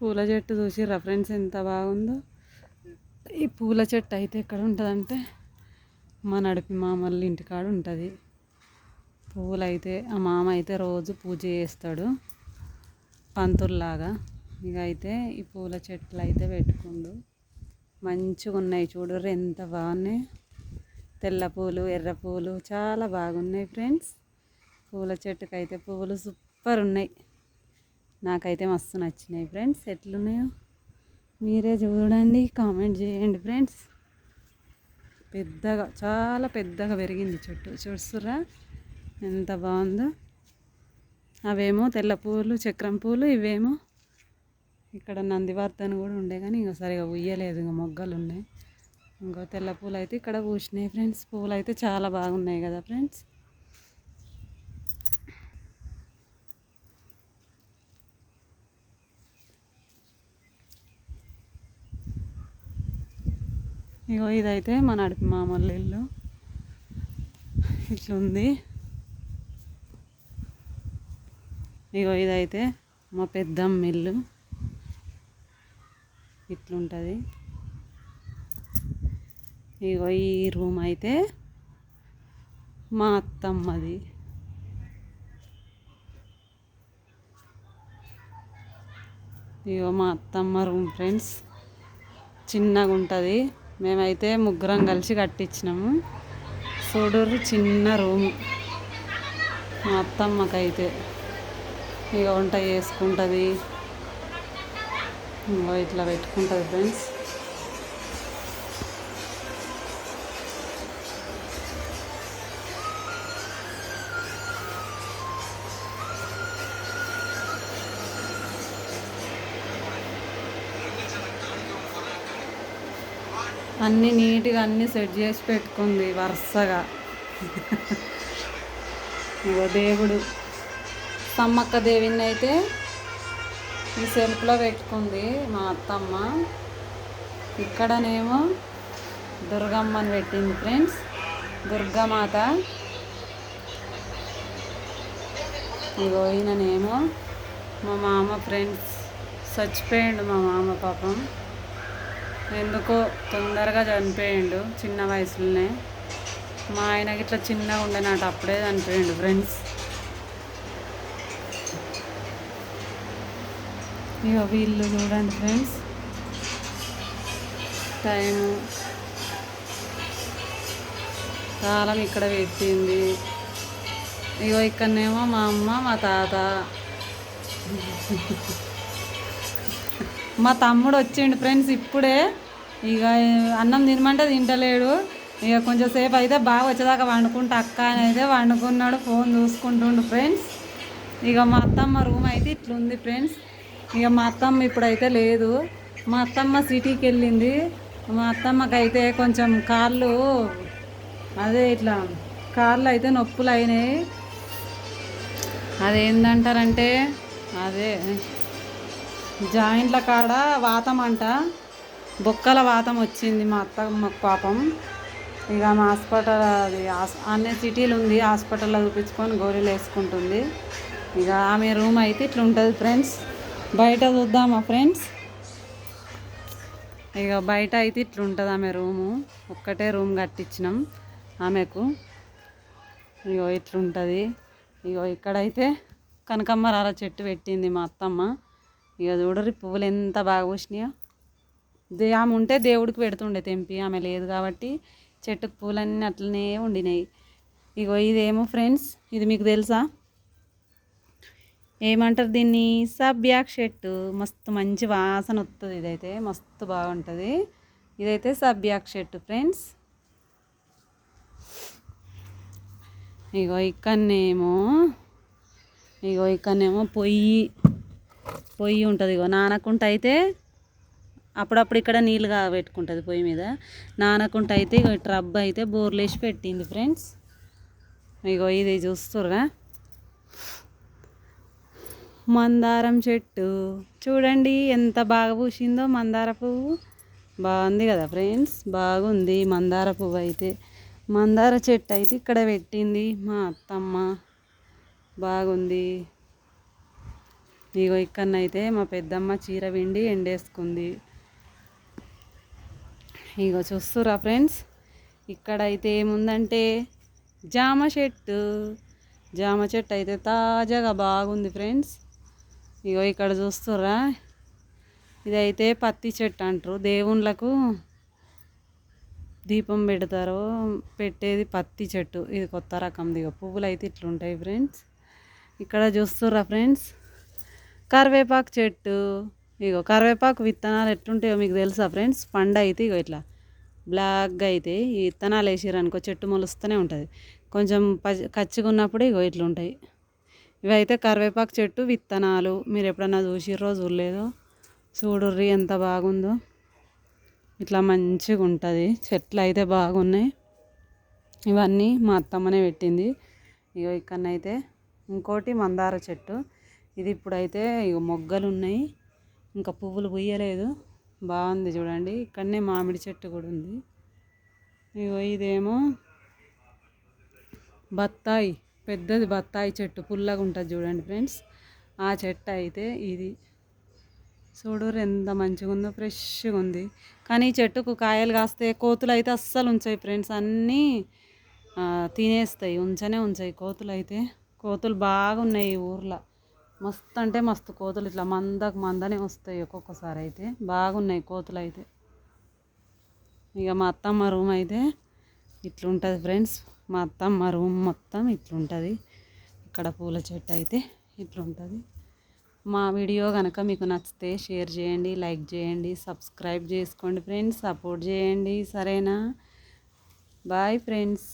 పూల చెట్టు చూసి రెఫరెన్స్ ఎంత బాగుందో. ఈ పూల చెట్టు అయితే ఎక్కడ ఉంటుందంటే మా నడిపి మామల్ని ఇంటికాడ ఉంటుంది. పువ్వులు అయితే ఆ మామ అయితే రోజు పూజ చేస్తాడు. పంతుల్లాగా. ఇక అయితే ఈ పూల చెట్లు అయితే పెట్టుకుండు. మంచిగా ఉన్నాయి చూడరు ఎంత బాగున్నాయి. తెల్ల పూలు ఎర్ర పూలు చాలా బాగున్నాయి ఫ్రెండ్స్. పూల చెట్టుకైతే పువ్వులు సూపర్ ఉన్నాయి. నాకైతే మస్తు నచ్చినాయి ఫ్రెండ్స్. ఎట్లున్నాయో మీరే చూడండి కామెంట్ చేయండి ఫ్రెండ్స్. పెద్దగా చాలా పెద్దగా పెరిగింది చెట్టు. చూస్తురా ఎంత బాగుందో. అవేమో తెల్ల పూలు చక్రం పూలు ఇవేమో ఇక్కడ నందివర్ధన కూడా ఉండే కానీ ఇంకా సరిగా ఉయ్యలేదు ఇంకా మొగ్గలు ఉన్నాయి. ఇంకో తెల్ల పూలు అయితే ఇక్కడ పూసినాయి ఫ్రెండ్స్. పూలు అయితే చాలా బాగున్నాయి కదా ఫ్రెండ్స్. ఇగో ఇదైతే మా నడిపి మామూలు ఇల్లు. ఇట్లుంది. ఇగో ఇదైతే మా పెద్దమ్మ ఇల్లు. ఇట్లుంటుంది. ఇగో ఈ రూమ్ అయితే మా అత్తమ్మది. ఇగో మా అత్తమ్మ రూమ్ ఫ్రెండ్స్. చిన్నగా ఉంటుంది మేమైతే ముగ్గురం కలిసి కట్టించినాము. చూడరు చిన్న రూమ్. మా అత్తమ్మకైతే ఇక వంట చేసుకుంటుంది. ఇట్లా పెట్టుకుంటుంది ఫ్రెండ్స్. అన్నీ నీట్గా అన్నీ సెట్ చేసి పెట్టుకుంది వరుసగా. ఇగో దేవుడు. సమ్మక్క దేవిని అయితే ఈ సెల్ఫ్లో పెట్టుకుంది మా అత్తమ్మ. ఇక్కడనేమో దుర్గమ్మని పెట్టింది ఫ్రెండ్స్. దుర్గామాత. ఇగో ఈయననేమో మా మామ ఫ్రెండ్స్. చచ్చిపోయాడు మా మామ పాపం. ఎందుకో తొందరగా చనిపోయిండు చిన్న వయసులోనే. మా ఆయనకి ఇట్లా చిన్నగా ఉండేనట అప్పుడే చనిపోయిండు ఫ్రెండ్స్ ఇక వీళ్ళు చూడండి ఫ్రెండ్స్ టైము. కాలం ఇక్కడ పెట్టింది. ఇగో ఇక్కడనేమో మా అమ్మ మా తాత. మా తమ్ముడు వచ్చిండు ఫ్రెండ్స్ ఇప్పుడే. ఇక అన్నం తినమంటే తింటలేడు. ఇక కొంచెం సేపు అయితే బాగా వచ్చేదాకా వండుకుంటా. అక్క అని అయితే వండుకున్నాడు ఫోన్ చూసుకుంటుండు ఫ్రెండ్స్. ఇక మా అత్తమ్మ రూమ్ అయితే ఇట్లుంది ఫ్రెండ్స్. ఇక మా అత్తమ్మ ఇప్పుడైతే లేదు. మా అత్తమ్మ సిటీకి వెళ్ళింది. మా అత్తమ్మకి అయితే కొంచెం కాళ్ళు అదే ఇట్లా కాళ్ళు అయితే నొప్పులు అయినాయి అదేంటంటారంటే అదే జాయింట్ల కాడ వాతం అంట బొక్కల వాతం వచ్చింది మా అత్త పాపం. ఇక మా హాస్పిటల్ అది అన్ని సిటీలు ఉంది హాస్పిటల్లో చూపించుకొని గోళీలు వేసుకుంటుంది. ఇక ఆమె రూమ్ అయితే ఇట్లా ఉంటుంది ఫ్రెండ్స్. బయట చూద్దామా ఫ్రెండ్స్? ఇక బయట అయితే ఇట్లా ఉంటుంది ఆమె రూము. ఒక్కటే రూమ్ కట్టించినాం ఆమెకు. ఇగో ఇట్లుంటుంది. ఇగో ఇక్కడైతే కనకమ్మరాల చెట్టు పెట్టింది మా అత్తమ్మ. ఇక చూడరు పువ్వులు ఎంత బాగా పూసినాయో. దే ఆమె ఉంటే దేవుడికి పెడుతుండే తెంపి ఆమె లేదు కాబట్టి చెట్టుకు పూలన్నీ అట్లనే ఉండినాయి. ఇగో ఇదేమో ఫ్రెండ్స్ ఇది మీకు తెలుసా? ఏమంటారు దీన్ని? సబ్యాక్ చెట్టు. మస్తు మంచి వాసన వస్తుంది ఇదైతే మస్తు బాగుంటుంది. ఇదైతే సబ్యాక్ చెట్టు ఫ్రెండ్స్. ఇగో ఇక్కడనేమో ఇగో ఇక్కడనేమో పొయ్యి. పొయ్యి ఉంటుంది ఇగో. నానకుంట అయితే అప్పుడప్పుడు ఇక్కడ నీళ్ళు పెట్టుకుంటుంది పొయ్యి మీద. నానకుంట అయితే ఇగో ట్రబ్ అయితే బోర్లేసి పెట్టింది ఫ్రెండ్స్. ఇగో ఇది చూస్తుర్రా. మందారం చెట్టు. చూడండి ఎంత బాగా పూసిందో మందార పువ్వు. బాగుంది కదా ఫ్రెండ్స్. బాగుంది మందార పువ్వు అయితే. మందార చెట్టు అయితే ఇక్కడ పెట్టింది మా అత్తమ్మ. బాగుంది. ఇగో ఇక్కడనైతే మా పెద్దమ్మ చీర విండి ఎండేసుకుంది. ఇగో చూస్తురా ఫ్రెండ్స్ ఇక్కడైతే ఏముందంటే జామ చెట్టు. జామ చెట్టు అయితే తాజాగా బాగుంది ఫ్రెండ్స్. ఇగో ఇక్కడ చూస్తుర్రా ఇదైతే పత్తి చెట్టు అంటారు. దేవుళ్ళకు దీపం పెడతారు పెట్టేది పత్తి చెట్టు. ఇది కొత్త రకంది ఇక పువ్వులు అయితే ఇట్లుంటాయి ఫ్రెండ్స్. ఇక్కడ చూస్తుర్రా ఫ్రెండ్స్ కరివేపాకు చెట్టు ఇగో కరివేపాకు విత్తనాలు ఎట్లుంటాయో మీకు తెలుసా ఫ్రెండ్స్? పండు అయితే ఇగో ఇట్లా బ్లాక్గా అయితే ఈ విత్తనాలు వేసిర్రు చెట్టు మొలుస్తూనే ఉంటుంది. కొంచెం పచ్చి కచ్చిగా ఉన్నప్పుడు ఇగో ఇట్లా ఉంటాయి ఇవైతే కరివేపాకు చెట్టు విత్తనాలు. మీరు ఎప్పుడన్నా చూసిర్రో చూడలేదో? చూడుర్రి ఎంత బాగుందో. ఇట్లా మంచిగా ఉంటుంది చెట్లు అయితే బాగున్నాయి. ఇవన్నీ మా అత్తమ్మనే పెట్టింది. ఇగో ఇక్కడనైతే ఇంకోటి మందార చెట్టు. ఇది ఇప్పుడైతే ఇక మొగ్గలు ఉన్నాయి ఇంకా పువ్వులు పుయ్యలేదు బాగుంది చూడండి. ఇక్కడనే మామిడి చెట్టు కూడా ఉంది. ఇగో ఇదేమో బత్తాయి. పెద్దది బత్తాయి చెట్టు. పుల్లగా ఉంటుంది చూడండి ఫ్రెండ్స్. ఆ చెట్టు అయితే ఇది. చూడరు ఎంత మంచిగా ఉందో ఫ్రెష్గా ఉంది. కానీ ఈ చెట్టుకు కాయలు కాస్తే కోతులు అయితే అస్సలు ఉంచాయి ఫ్రెండ్స్. అన్నీ తినేస్తాయి. ఉంచనే ఉంచాయి కోతులు అయితే. కోతులు బాగున్నాయి ఈ ఊర్లో. మస్తు అంటే మస్తు కోతులు. ఇట్లా మందకు మందనే వస్తాయి ఒక్కొక్కసారి అయితే. బాగున్నాయి కోతులు అయితే. ఇక మా అత్తమ్మ రూమ్ అయితే ఇట్లుంటుంది ఫ్రెండ్స్. మా అత్తమ్మ రూమ్ మొత్తం ఇట్లుంటుంది. ఇక్కడ పూల చెట్టు అయితే ఇట్లుంటుంది. మా వీడియో కనుక మీకు నచ్చితే షేర్ చేయండి లైక్ చేయండి సబ్స్క్రైబ్ చేసుకోండి ఫ్రెండ్స్. సపోర్ట్ చేయండి. సరేనా? Bye friends.